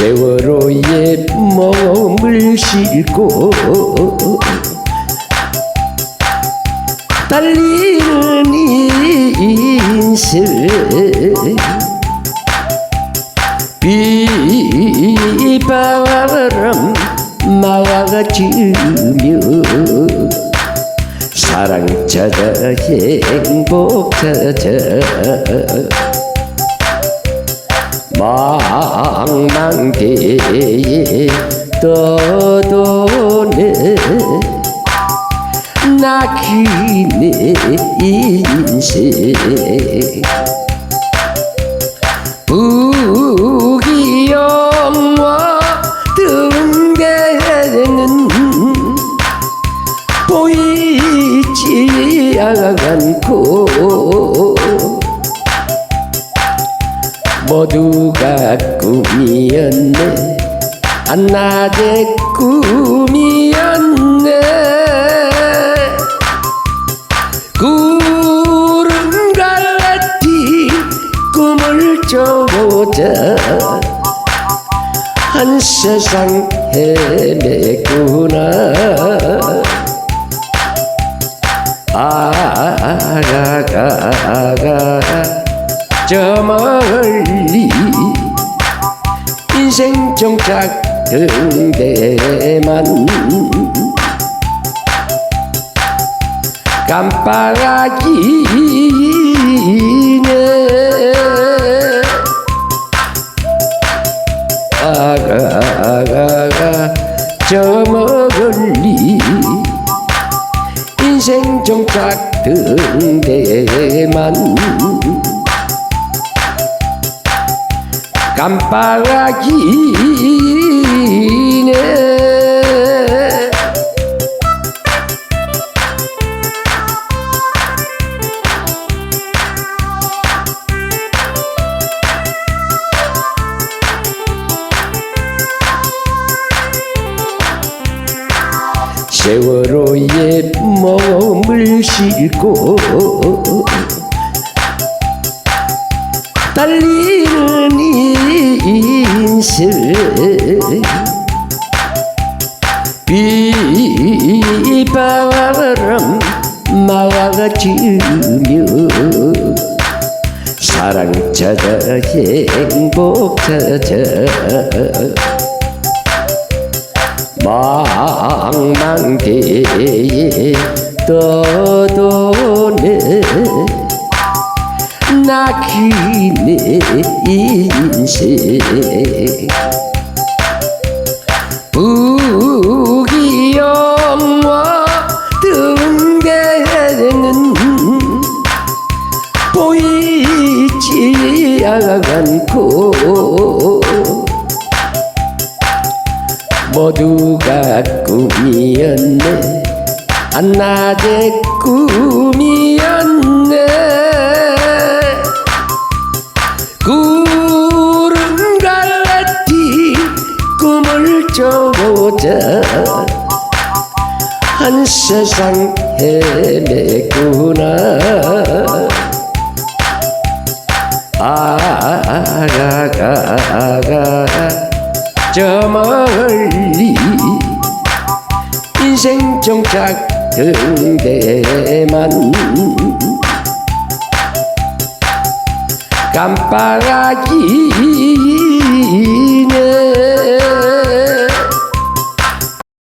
세월호에 몸을 싣고 달리는 인생. 비바람 막아주며 사랑 찾아 행복 찾아 망망대에 떠도네. 낙히네 인생. 부기영화 등대는 보이지 않고 모두가 꿈이었네. 한낮의 꿈이었네. 구름 갈라티 꿈을 쫓아 한 세상 헤매구나. 아가가가 저 멀리 인생 종착 등대만. 깜빡이네 아가가가 저 멀리 인생 종착 등대만 깜빡이네 세월호에 몸을 싣고 달리는 비바람 막아주며 사랑 찾아 행복 찾아 망망대에 떠도네 낙히네 인생 부기영화 등대는 보이지 않고 모두가 꿈이었네. 한낮의 꿈이었네 쫓아 한 세상 헤매구나. 아가가가 저 멀리 인생 종착 등대만. 깜빡이네